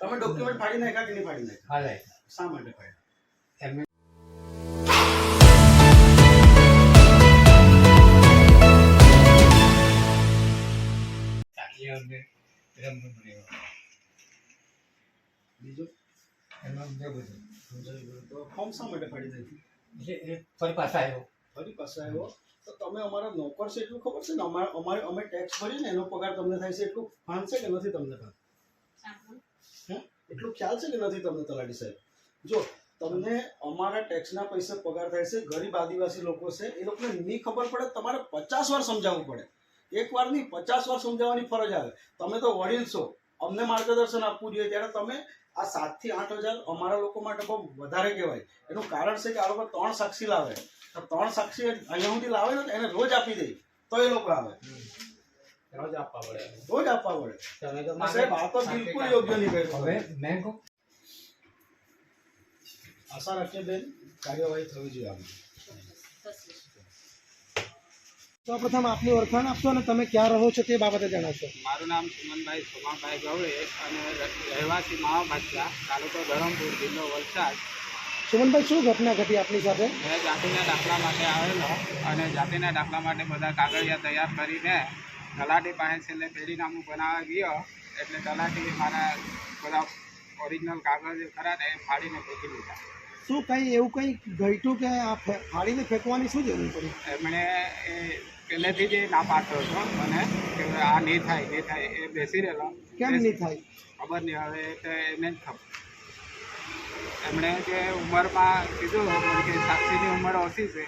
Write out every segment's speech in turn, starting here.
તમે ડોક્યુમેન્ટ ફાડી નાખ્યા કે નહીં ફાડી નાખ્યા? હાલે શા માટે ફાડ્યા? એમને બીજું? એમાં અમને બધું તો ફોર્મ શા માટે ફાડી નાખ્યું? એટલે એ ફરી પાછા આવ્યો. ફરી પાસે આવ્યો? તો તમે અમારા નોકર છે એટલું ખબર છે ને? અમારે અમારે અમે ટેક્સ ભરીએ ને એનો પગાર તમને થાય છે એટલું. ભાન છે કે નથી તમને ભાન હે? એટલું ખ્યાલ છે કે નથી તમને તલાટી સાહેબ? જો, તમને અમારા ટેક્સના પૈસે પગાર થાય છે, ગરીબ આદિવાસી લોકો છે, એ લોકોને નહીં ખબર પડે, તમારે પચાસ વાર સમજાવવું પડે. એક વાર નહીં, પચાસ વાર સમજાવવાની ફરજ આવે. તમે તો વડીલ છો, અમને માર્ગદર્શન આપવું જોઈએ, ત્યારે તમે આ સાતથી આઠ હજાર અમારા લોકો માટે બહુ વધારે કહેવાય. એનું કારણ છે કે આ લોકો ત્રણ સાક્ષી લાવે. ત્રણ સાક્ષી અહીંયા સુધી લાવે ને એને રોજ આપી દે. તો એ લોકો આવે. રોજ આપવા પડે. રોજ આપવા પડે. તમે તો સાહેબ આ તો બિલકુલ યોગ્ય નહીં કર્યું હવે મેં કહું. આશા રાખીએ બેન કાર્યવાહી થવી જોઈએ આમાં. સૌપ્રથમ આપની ઓળખાણ આપશો અને તમે ક્યાં રહો છો તે બાબતે જણાવશો. મારું નામ સુમનભાઈ સોમાભાઈ ગવડે અને રહેવાસી માવાભાચા તાલુકો ધરમપુર જિલ્લો વલસાડ. સુમનભાઈ શું ઘટના ઘટી આપની સાથે? મેં જાતિના દાખલા માટે આવેલો અને જાતિના દાખલા માટે બધા કાગળિયા તૈયાર કરીને તલાટી પાસે છેલ્લે પેઢીનામું બનાવવા ગયો એટલે તલાટી મારા બધા ઓરિજિનલ કાગળ જે ખરા ને એ ફાડીને ફેંકી દીધા. શું કંઈ એવું કંઈ ઘટ્યું કે આ ફાડીને ફેંકવાની શું જરૂર પડી? એમણે એ પહેલેથી જ ના પાડતો હતો મને કે આ નહીં થાય નહીં થાય એ બેસી રહેલો. કેમ નહીં થાય? ખબર નહીં હવે તો એને જ ખબર. એમણે જે ઉંમરમાં કીધું કે સાક્ષીની ઉંમર ઓછી છે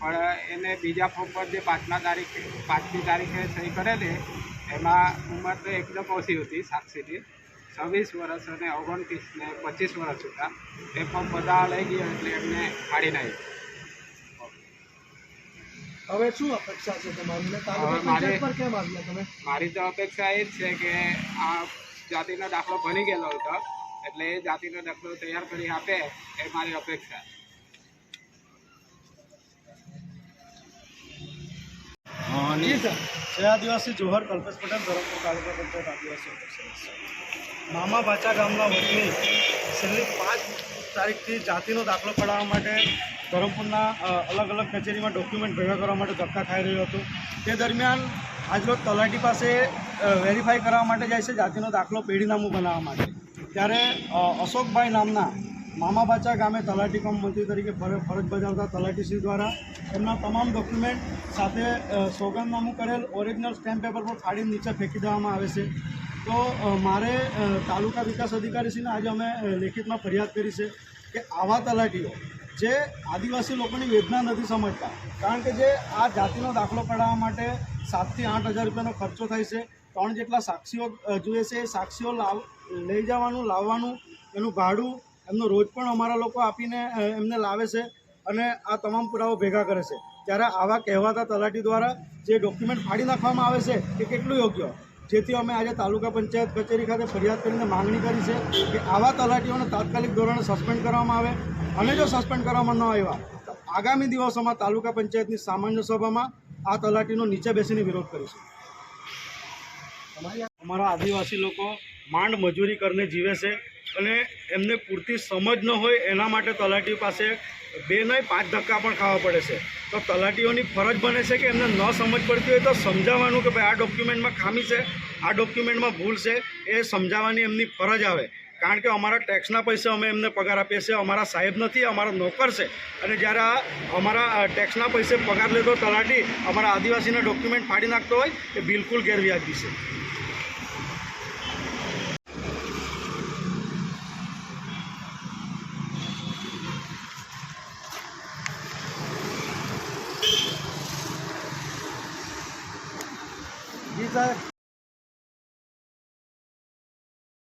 પણ એને બીજા ફોર્મ પર જે પાંચમા તારીખે પાંચમી તારીખે સહી કરેલી એમાં ઉંમર તો એકદમ ઓછી હતી સાક્ષીની. છવ્વીસ વર્ષ અને ઓગણત્રીસ ને પચીસ વર્ષ હતા. એ ફોર્મ બધા લઈ ગયા એટલે એમને કાઢી નાખી હવે શું અપેક્ષા છે તમારી? પર કેમ આવ્યા તમે? મારી તો અપેક્ષા એ જ છે કે આ જાતિનો દાખલો ભણી ગયેલો હતો. એટલે એ જાતિનો દાખલો તૈયાર કરી આપે એ મારી અપેક્ષા. જય આદિવાસી, જોહર, કલ્પેશ પટેલ, ધરમપુર તાલુકા પંચાયત આદિવાસી મામા ભાચા ગામના વતની છેલ્લી પાંચ તારીખથી જાતિનો દાખલો કઢાવવા માટે ધરમપુરના અલગ અલગ કચેરીમાં ડોક્યુમેન્ટ ભેગા કરવા માટે ધક્કા ખાઈ રહ્યો હતો. તે દરમિયાન આજરોજ તલાટી પાસે વેરીફાઈ કરવા માટે જાય છે જાતિનો દાખલો પેઢીનામું બનાવવા માટે. ત્યારે અશોકભાઈ નામના મામાબાચા ગામે તલાટી કમ મંત્રી તરીકે ફરજ બજાવતા તલાટીશ્રી દ્વારા એમના તમામ ડોક્યુમેન્ટ સાથે સોગંદનામું કરેલ ઓરિજિનલ સ્ટેમ્પ પેપર પર ફાડીને નીચે ફેંકી દેવામાં આવે છે. તો મારે તાલુકા વિકાસ અધિકારીશ્રીને આજે અમે લેખિતમાં ફરિયાદ કરી છે કે આવા તલાટીઓ જે આદિવાસી લોકોની વેદના નથી સમજતા, કારણ કે જે આ જાતિનો દાખલો કઢાવવા માટે સાતથી આઠ હજાર રૂપિયાનો ખર્ચો થાય છે, ત્રણ જેટલા સાક્ષીઓ જોઈએ છે એ સાક્ષીઓ લાવ, લઈ જવાનું, લાવવાનું, એનું ભાડું એમનો રોજ પણ અમારા લોકો આપીને એમને લાવે છે અને આ તમામ પુરાવો ભેગા કરે છે. ત્યારે આવા કહેવાતા તલાટી દ્વારા જે ડોક્યુમેન્ટ ફાડી નાખવામાં આવે છે એ કેટલું યોગ્ય? જેથી અમે આજે તાલુકા પંચાયત કચેરી ખાતે ફરિયાદ કરીને માંગણી કરી છે કે આવા તલાટીઓને તાત્કાલિક ધોરણે સસ્પેન્ડ કરવામાં આવે અને જો સસ્પેન્ડ કરવામાં ન આવ્યા, તો આગામી દિવસોમાં તાલુકા પંચાયતની સામાન્ય સભામાં આ તલાટીનો નીચે બેસીને વિરોધ કરીશું. અમારા આદિવાસી લોકો માંડ મજૂરી કરીને જીવે છે. અને એમને પૂરતી સમજ ન હોય એના માટે તલાટીઓ પાસે બે નહીં, પાંચ ધક્કા પણ ખાવા પડે છે. તો તલાટીઓની ફરજ બને છે કે એમને ન સમજ પડતી હોય તો સમજાવવાનું કે ભાઈ આ ડોક્યુમેન્ટમાં ખામી છે, આ ડોક્યુમેન્ટમાં ભૂલ છે, એ સમજાવવાની એમની ફરજ આવે. કારણ કે અમારા ટેક્સના પૈસે અમે એમને પગાર આપીએ છીએ, અમારા સાહેબ નથી, અમારા નોકર છે. અને જ્યારે અમારા ટેક્સના પૈસે પગાર લેતો તલાટી અમારા આદિવાસીના ડોક્યુમેન્ટ ફાડી નાખતો હોય, એ બિલકુલ ગેરવ્યાજબી છે. જી સાહેબ